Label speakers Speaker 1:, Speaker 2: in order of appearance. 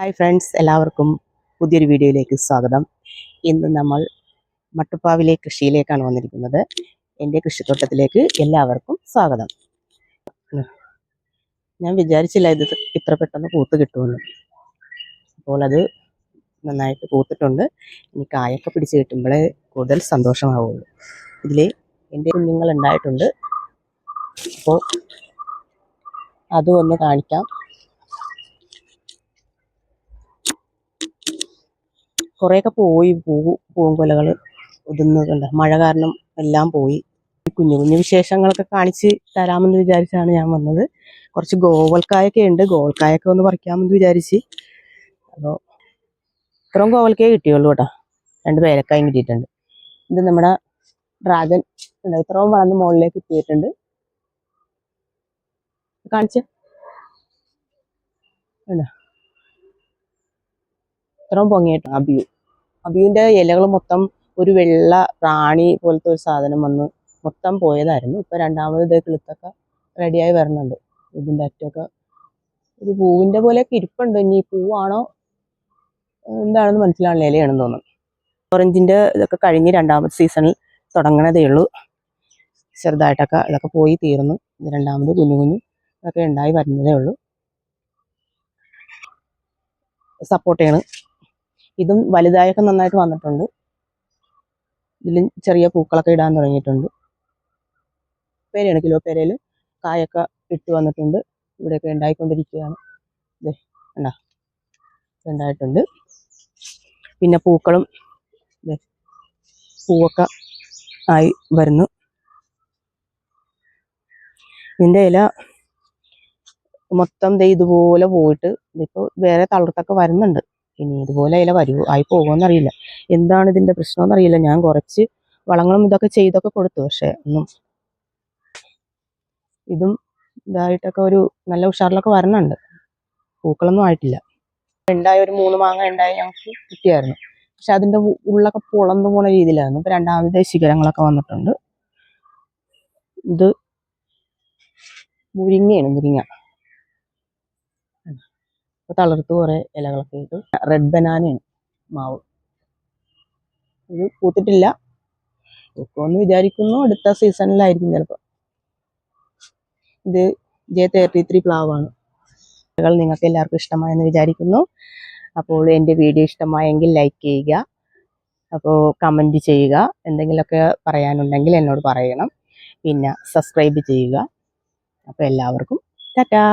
Speaker 1: Hi friends എല്ലാവർക്കും പുതിയൊരു വീഡിയോയിലേക്ക് സ്വാഗതം. ഇന്ന് നമ്മൾ മട്ടുപ്പാവിലെ കൃഷിയിലേക്കാണ് വന്നിരിക്കുന്നത്. എന്റെ കൃഷിത്തോട്ടത്തിലേക്ക് എല്ലാവർക്കും സ്വാഗതം. ഞാൻ വിചാരിച്ചില്ല ഇത് ഇത്ര പെട്ടെന്ന് പൂത്ത് കിട്ടുമെന്ന്. അപ്പോൾ അത് നന്നായിട്ട് പൂത്തിട്ടുണ്ട്. ഇനി കായൊക്കെ പിടിച്ച് കിട്ടുമ്പോഴേ കൂടുതൽ സന്തോഷമാവുള്ളൂ. ഇതിൽ എന്റെ കുഞ്ഞുങ്ങൾ ഉണ്ടായിട്ടുണ്ട്. അപ്പോൾ അതും ഒന്ന് കാണിക്കാം. കുറേയൊക്കെ പോയി പൂ പൂങ്കൊലകൾ ഒതുങ്ങുന്നുണ്ട് മഴ കാരണം എല്ലാം പോയി. കുഞ്ഞു കുഞ്ഞു വിശേഷങ്ങളൊക്കെ കാണിച്ച് തരാമെന്ന് വിചാരിച്ചാണ് ഞാൻ വന്നത്. കുറച്ച് ഗോവൽക്കായൊക്കെ ഉണ്ട്. ഗോവൽക്കായൊക്കെ ഒന്ന് പറിക്കാമെന്ന് വിചാരിച്ച്. അപ്പോൾ ഇത്രയും ഗോവൽക്കേ കിട്ടിയുള്ളൂ കേട്ടോ. രണ്ട് പേരക്കായും കിട്ടിയിട്ടുണ്ട്. ഇത് നമ്മുടെ ഉണ്ട് ഇത്രയും വളർന്ന് മുകളിലേക്ക് എത്തിയിട്ടുണ്ട് കാണിച്ച്. ഇത്രയും പൊങ്ങിയിട്ട് അബിയു അബിയുവിന്റെ ഇലകൾ മൊത്തം ഒരു വെള്ള പ്രാണി പോലത്തെ ഒരു സാധനം വന്ന് മൊത്തം പോയതായിരുന്നു. ഇപ്പൊ രണ്ടാമത് ഇതേ കിളുത്തൊക്കെ റെഡിയായി വരുന്നുണ്ട് ഇതിന്റെ അറ്റമൊക്കെ ഒരു പൂവിന്റെ പോലെയൊക്കെ ഇരിപ്പുണ്ട്. ഇനി പൂവാണോ? എന്താണെന്ന് മനസ്സിലാവില്ല ഇലയാണെന്ന് തോന്നുന്നു. ഓറഞ്ചിന്റെ ഇതൊക്കെ കഴിഞ്ഞ് രണ്ടാമത്തെ സീസണിൽ തുടങ്ങണതേ ഉള്ളൂ. ചെറുതായിട്ടൊക്കെ ഇതൊക്കെ പോയി തീർന്നു. രണ്ടാമത് കുഞ്ഞു കുഞ്ഞു ഇതൊക്കെ ഉണ്ടായി വരുന്നതേ ഉള്ളൂ. സപ്പോർട്ടയാണ് ഇതും വലുതായൊക്കെ നന്നായിട്ട് വന്നിട്ടുണ്ട്. ഇതിലും ചെറിയ പൂക്കളൊക്കെ ഇടാൻ തുടങ്ങിയിട്ടുണ്ട്. പേരയാണ് കിലോ പേരയിൽ കായൊക്കെ ഇട്ട് വന്നിട്ടുണ്ട്. ഇവിടെയൊക്കെ ഉണ്ടായിക്കൊണ്ടിരിക്കുകയാണ്. ഉണ്ടായിട്ടുണ്ട്. പിന്നെ പൂക്കളും പൂവൊക്കെ ആയി വരുന്നു. ഇതിന്റെ ഇല മൊത്തം ദേ ഇതുപോലെ പോയിട്ട് ഇതിപ്പോൾ വേറെ തളർത്തൊക്കെ വരുന്നുണ്ട്. ഇനി ഇതുപോലെ ഇല വരുമോ ആയി പോകുമെന്നറിയില്ല. എന്താണ് ഇതിന്റെ പ്രശ്നം അറിയില്ല ഞാൻ കുറച്ച് വളങ്ങളും ഇതൊക്കെ ചെയ്തൊക്കെ കൊടുത്തു. പക്ഷേ ഒന്നും ഇതും ഇതായിട്ടൊക്കെ ഒരു നല്ല ഉഷാറിലൊക്കെ വരണുണ്ട്. പൂക്കളൊന്നും ആയിട്ടില്ല. ഉണ്ടായ ഒരു മൂന്ന് മാങ്ങ ഉണ്ടായി ഞങ്ങൾക്ക് കിട്ടിയായിരുന്നു. പക്ഷെ അതിന്റെ ഉള്ളൊക്കെ പൊളന്നു പോണ രീതിയിലായിരുന്നു. ഇപ്പം രണ്ടാമത്തെ ശിഖരങ്ങളൊക്കെ വന്നിട്ടുണ്ട്. ഇത് മുരിങ്ങയാണ് മുരിങ്ങ. ഇപ്പൊ തളർത്ത് കുറെ ഇലകളൊക്കെ ഇട്ട് റെഡ് ബനാനയാണ് മാവ്. ഇത് പൂത്തിട്ടില്ല. പൂക്കുമെന്ന് വിചാരിക്കുന്നു. അടുത്ത സീസണിലായിരിക്കും ചിലപ്പോൾ ഇത് ജെ തേർട്ടി ത്രീ പ്ലാവാണ്. ഇലകൾ നിങ്ങൾക്ക് എല്ലാവർക്കും ഇഷ്ടമായെന്ന് വിചാരിക്കുന്നു. അപ്പോൾ എന്റെ വീഡിയോ ഇഷ്ടമായെങ്കിൽ ലൈക്ക് ചെയ്യുക. അപ്പോൾ കമന്റ് ചെയ്യുക. എന്തെങ്കിലുമൊക്കെ പറയാനുണ്ടെങ്കിൽ എന്നോട് പറയണം. പിന്നെ സബ്സ്ക്രൈബ് ചെയ്യുക. അപ്പോൾ എല്ലാവർക്കും ടാറ്റാ!